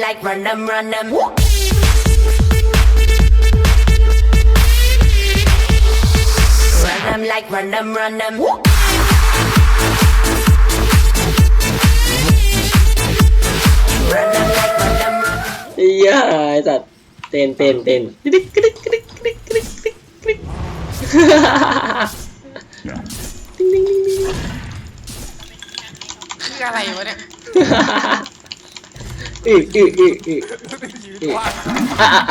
like run them, run them. Run them like run them, run them. Run them like run them, run them. เหี้ยไอ้สัตว์เต้นเต้นเต้นกริ๊กกริ๊กกริ๊กกริ๊กกริ๊กกริ๊กกริ๊กติ๊งติ๊งติ๊งติ๊งคืออะไรวะเนี่ย อืออืออืออือชีวิตกว้างอะอะ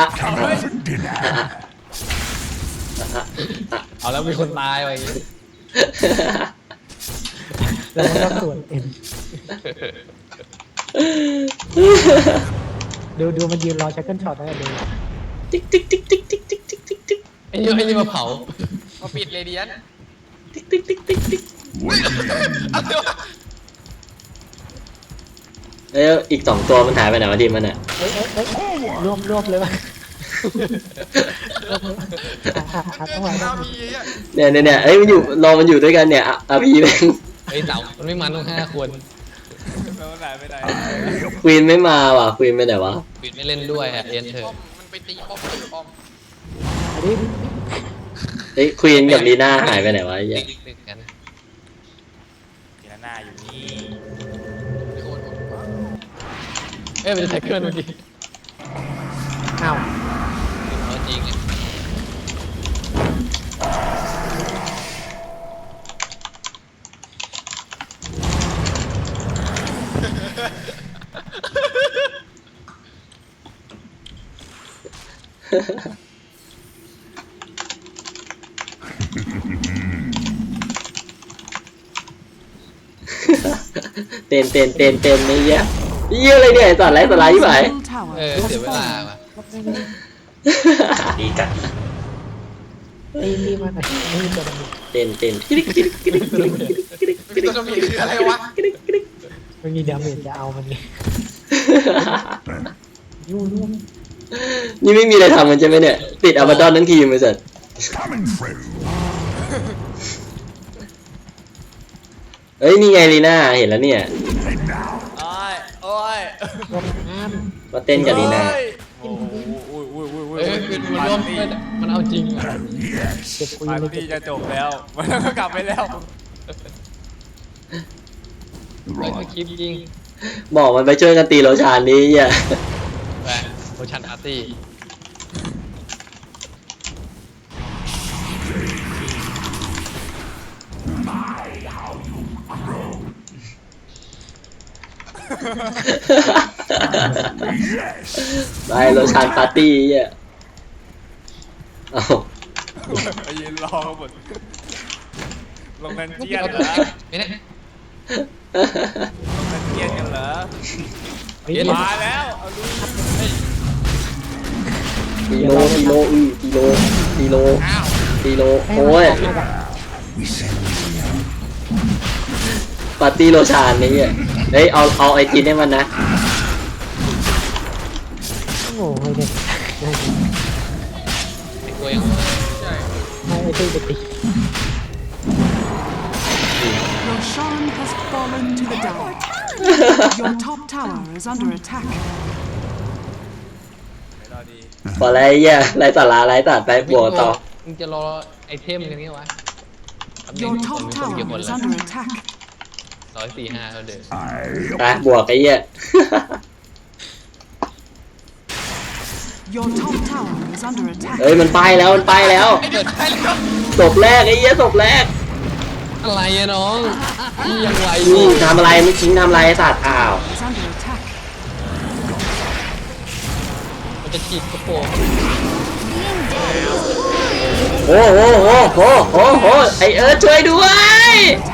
อะเอาแล้วมีคนตายไปแล้วก็ส่วนเอ็มดูดูมันยืนรอชักเกิลช็อตได้เลยติ๊กติ๊กติ๊กติ๊กติ๊กติ๊กติ๊กติ๊กติ๊กไอ้นี่ไอ้นี่มาเผามาปิดเรเดียนติ๊กติ๊กติ๊กติ๊กติ๊กอะไรวะ เอ้ยอีกสองตัวมันหายไปไหนวะทีมมันอะเอ้ยเอ้ยเอ้ยรวมรวมเลยวะหาหาเกิจันงหวะหน้าได้พีอะเนี่ยเนี่ยเนี่ยเอ้ยมันอยู่รอมันอยู่ด้วยกันเนี่ยอะอาพีแม่งไอ้เต่ามันไม่มันต้องห้าคนแล้วมันหายไปไหนควีนไม่มาว่ะควีนไปไหนวะปิดไม่เล่นด้วยอะเอ็นเถป้ออะมมันไปตีป้อมตีป้อมอันนี้เฮ้ยควีนกับลีน่าหายไปไหนวะไอ้เหี้ยติ๊กติ๊กกันทีละหน้าอยู่นี่โคตร เอ้ยมันจะไซเคิลเมื่อกี้อ้าวเอาจริงไงเต้นเต้นเต้นเต้นนี่เหี้ย เหี้ยอะไรเนี่ยไอ้สัตว์ไรสัตว์ไรที่ไหนเออเสียเวลาว่ะดีจัดตีตีมาหน่อยไม่มีตัวมันเต้นเต้นกริ๊กกริ๊กกริ๊กกริ๊กกริ๊กกริ๊กกริ๊กตัวมีคืออะไรวะกริ๊กกริ๊กมันมีดาเมจจะเอามันไงยุ่งยุ่งนี่ไม่มีอะไรทำมันใช่ไหมเนี่ยติดอาบาดอนทั้งทีมไอ้สัตว์ Coming through. เอ้ยนี่ไงลีน่าเห็นแล้วเนี่ย And now. โอ้ยโอ้ยรวมน้มาเต้นกับลีน่าโอ้ยโอ้โหอุ้ยอุ้ยอุ้ยอุ้ยเอ้ยคือมันร่วมด้วยมันเอาจริงอะ Oh, yes. ำเก็บคุยปาเลยร์ตี้จะจบแล้วมันก็กลับไปแล้วไอ้สคริปต์จริงบอกมันไปช่วยกันตีโรชานนี้อะแหวโอชันอาร์ตี้ ไปโรชานปาร์ตี้อะเอาไปยืนรอกันหมดลงแมนเจียนเหรอไอ้เนี่ยลงแมนเจียนกันเหรอเฮ้ยมาแล้วเอาลุยตีโลตีโลอือตีโลตีโลอ้าวตีโลโอ้ย We send ปาร์ตี้โรชานนี่อะ เฮ้ยเอาเอาไอจีนให้มันนะ โอ้โหเด็กไอ้ตัวยังใช่ไม่ไอ้ตีไปตี Roshan has fallen to the dark. Your top tower is under attack. ไม่รอดีพอแล้วไอ้เหี้ยไรสาระไรตัดไปบวกต่อ มึงจะรอไอเทมกันนี่วะ Your top tower is under attack. ร้อยสี่ห้าเท่าเดิมไปบวกไอ้เหี้ย Your top tower is under attack. เฮ้ยมันไปแล้วมันไปแล้วไอ้เดือดใช่แล้วศพแรกไอ้เหี้ยศพแรกอะไรอะน้องนี่ยังไหวอนี่ยู่ทำอะไรไม่ทิ้งทำอะไรไอ้สัตว์อ้าว Is under attack. มันจะฉีดกระโปรงโอ้โหโอ้โหโอ้โหไอเอิร์ธช่วยด้วยเ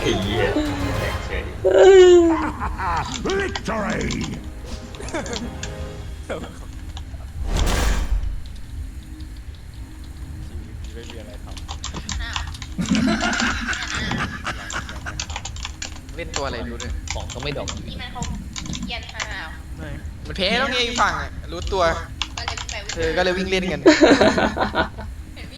ไอ้เหี้ย Victory. ไม่มีอะไรทเล่นตัวอะไรรู้ด้วยของก็ไม่ดอกนี่มันเขาเกรียนห้าวมันเพ้ต้องเองฝั่งอะรู้ตัว มันจะแปวิเออก็เลยวิ่งเล่นกัน